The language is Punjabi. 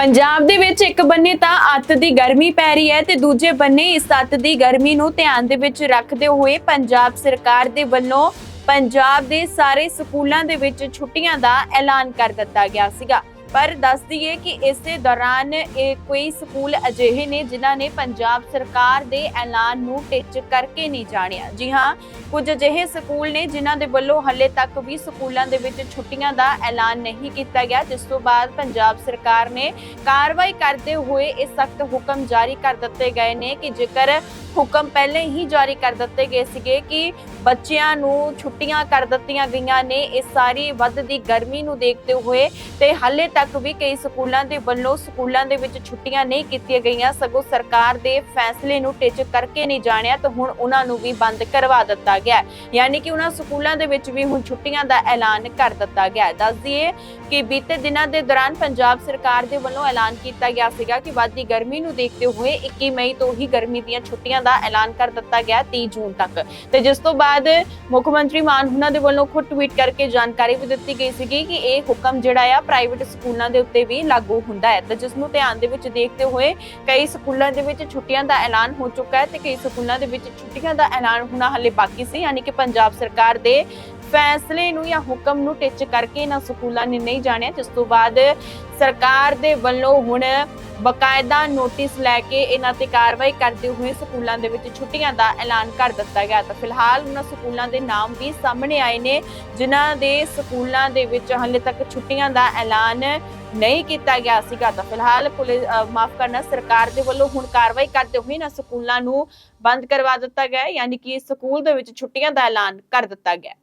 ਪੰਜਾਬ ਦੇ ਵਿੱਚ ਇੱਕ ਬੰਨੇ ਤਾਂ ਅੱਤ ਦੀ ਗਰਮੀ ਪੈ ਰਹੀ ਹੈ ਤੇ ਦੂਜੇ ਬੰਨੇ ਇਸ ਅੱਤ ਦੀ ਗਰਮੀ ਨੂੰ ਧਿਆਨ ਦੇ ਵਿੱਚ ਰੱਖਦੇ ਹੋਏ ਪੰਜਾਬ ਸਰਕਾਰ ਦੇ ਵੱਲੋਂ ਪੰਜਾਬ ਦੇ ਸਾਰੇ ਸਕੂਲਾਂ ਦੇ ਵਿੱਚ ਛੁੱਟੀਆਂ ਦਾ ਐਲਾਨ ਕਰ ਦਿੱਤਾ ਗਿਆ ਸੀਗਾ। ਪਰ ਦੱਸ ਦਈਏ ਕਿ ਇਸੇ ਦੌਰਾਨ ਇਹ ਕੋਈ ਸਕੂਲ ਅਜਿਹੇ ਨੇ ਜਿਨ੍ਹਾਂ ਨੇ ਪੰਜਾਬ ਸਰਕਾਰ ਦੇ ਐਲਾਨ ਨੂੰ ਟਿੱਚ ਕਰਕੇ ਨਹੀਂ ਜਾਣਿਆ। ਜੀ ਹਾਂ, ਕੁਝ ਅਜਿਹੇ ਸਕੂਲ ਨੇ ਜਿਨ੍ਹਾਂ ਦੇ ਵੱਲੋਂ ਹੱਲੇ ਤੱਕ ਵੀ ਸਕੂਲਾਂ ਦੇ ਵਿੱਚ ਛੁੱਟੀਆਂ ਦਾ ਐਲਾਨ ਨਹੀਂ ਕੀਤਾ ਗਿਆ, ਜਿਸ ਤੋਂ ਬਾਅਦ ਪੰਜਾਬ ਸਰਕਾਰ ਨੇ ਕਾਰਵਾਈ ਕਰਦੇ ਹੋਏ ਇਹ ਸਖਤ ਹੁਕਮ ਜਾਰੀ ਕਰ ਦਿੱਤੇ ਗਏ ਨੇ ਕਿ ਜੇਕਰ ਹੁਕਮ ਪਹਿਲੇ ਹੀ ਜਾਰੀ ਕਰ ਦਿੱਤੇ ਗਏ ਸੀਗੇ ਕਿ ਬੱਚਿਆਂ ਨੂੰ ਛੁੱਟੀਆਂ ਕਰ ਦਿੱਤੀਆਂ ਗਈਆਂ ਨੇ। ਇਸ ਸਾਰੀ ਵੱਧਦੀ ਗਰਮੀ ਨੂੰ ਦੇਖਦੇ ਹੋਏ ਤੇ ਹਾਲੇ ਤੱਕ ਵੀ ਕਈ ਸਕੂਲਾਂ ਦੇ ਵੱਲੋਂ ਸਕੂਲਾਂ ਦੇ ਵਿੱਚ ਛੁੱਟੀਆਂ ਨਹੀਂ ਕੀਤੀਆਂ ਗਈਆਂ। ਸਗੋਂ ਸਰਕਾਰ ਦੇ ਫੈਸਲੇ ਨੂੰ ਟਿੱਚ ਕਰਕੇ ਨਹੀਂ ਜਾਣਿਆ ਤਾਂ ਹੁਣ ਉਹਨਾਂ ਨੂੰ ਵੀ ਬੰਦ ਕਰਵਾ ਦਿੱਤਾ ਗਿਆ ਯਾਨੀ ਕਿ ਉਹਨਾਂ ਸਕੂਲਾਂ ਦੇ ਵਿੱਚ ਵੀ ਹੁਣ ਛੁੱਟੀਆਂ ਦਾ ਐਲਾਨ ਕਰ ਦਿੱਤਾ ਗਿਆ ਹੈ। ਦੱਸ ਦਈਏ ਕਿ ਬੀਤੇ ਦਿਨਾਂ ਦੇ ਦੌਰਾਨ ਪੰਜਾਬ ਸਰਕਾਰ ਦੇ ਵੱਲੋਂ ਐਲਾਨ ਕੀਤਾ ਗਿਆ ਸੀਗਾ ਕਿ ਵੱਧਦੀ ਗਰਮੀ ਨੂੰ ਦੇਖਦੇ ਹੋਏ 21 ਮਈ ਤੋਂ ਹੀ ਗਰਮੀ ਦੀਆਂ ਛੁੱਟੀਆਂ ਦਾ ਐਲਾਨ ਕਰ ਦਿੱਤਾ ਗਿਆ 30 ਜੂਨ ਤੱਕ। ਤੇ ਜਿਸ ਤੋਂ ਬਾਅਦ ਮੁੱਖ ਮੰਤਰੀ ਮਾਨ ਹੁਣਾਂ ਦੇ ਵੱਲੋਂ ਖੁਦ ਟਵੀਟ ਕਰਕੇ ਜਾਣਕਾਰੀ ਵੀ ਦਿੱਤੀ ਗਈ ਸੀਗੀ ਕਿ ਇਹ ਹੁਕਮ ਜਿਹੜਾ ਆ ਪ੍ਰਾਈਵੇਟ ਸਕੂਲਾਂ ਦੇ ਉੱਤੇ ਵੀ ਲਾਗੂ ਹੁੰਦਾ ਹੈ। ਤੇ ਜਿਸ ਨੂੰ ਧਿਆਨ ਦੇ ਵਿੱਚ ਦੇਖਦੇ ਹੋਏ ਕਈ ਸਕੂਲਾਂ ਦੇ ਵਿੱਚ ਛੁੱਟੀਆਂ ਦਾ ਐਲਾਨ ਹੋ ਚੁੱਕਾ ਹੈ ਤੇ ਕਈ ਸਕੂਲਾਂ ਦੇ ਵਿੱਚ ਛੁੱਟੀਆਂ ਦਾ ਐਲਾਨ ਹੋਣਾ ਹਲੇ ਬਾਕੀ ਸੀ, ਯਾਨੀ ਕਿ ਪੰਜਾਬ ਸਰਕਾਰ ਦੇ ਫੈਸਲੇ ਨੂੰ ਜਾਂ ਹੁਕਮ ਨੂੰ ਟਿੱਚ ਕਰਕੇ ਇਹਨਾਂ ਸਕੂਲਾਂ ਨੇ ਨਹੀਂ ਜਾਣਿਆ, ਜਿਸ ਤੋਂ ਬਾਅਦ ਸਰਕਾਰ ਦੇ ਵੱਲੋਂ ਹੁਣ ਬਕਾਇਦਾ ਨੋਟਿਸ ਲੈ ਕੇ ਇਹਨਾਂ ਤੇ ਕਾਰਵਾਈ ਕਰਦੇ ਹੋਏ ਸਕੂਲਾਂ ਦੇ ਵਿੱਚ ਛੁੱਟੀਆਂ ਦਾ ਐਲਾਨ ਕਰ ਦਿੱਤਾ ਗਿਆ। ਤਾਂ ਫਿਲਹਾਲ ਉਹਨਾਂ ਸਕੂਲਾਂ ਦੇ ਨਾਮ ਵੀ ਸਾਹਮਣੇ ਆਏ ਨੇ, ਜਿਨ੍ਹਾਂ ਦੇ ਸਕੂਲਾਂ ਦੇ ਵਿੱਚ ਹਾਲੇ ਤੱਕ ਛੁੱਟੀਆਂ ਦਾ ਐਲਾਨ ਨਹੀਂ ਕੀਤਾ ਗਿਆ ਸੀਗਾ। ਤਾਂ ਫਿਲਹਾਲ ਪੁਲਿਸ ਮਾਫ ਕਰਨਾ, ਸਰਕਾਰ ਦੇ ਵੱਲੋਂ ਹੁਣ ਕਾਰਵਾਈ ਕਰਦੇ ਹੋਏ ਇਹਨਾਂ ਸਕੂਲਾਂ ਨੂੰ ਬੰਦ ਕਰਵਾ ਦਿੱਤਾ ਗਿਆ ਯਾਨੀ ਕਿ ਸਕੂਲ ਦੇ ਵਿੱਚ ਛੁੱਟੀਆਂ ਦਾ ਐਲਾਨ ਕਰ ਦਿੱਤਾ ਗਿਆ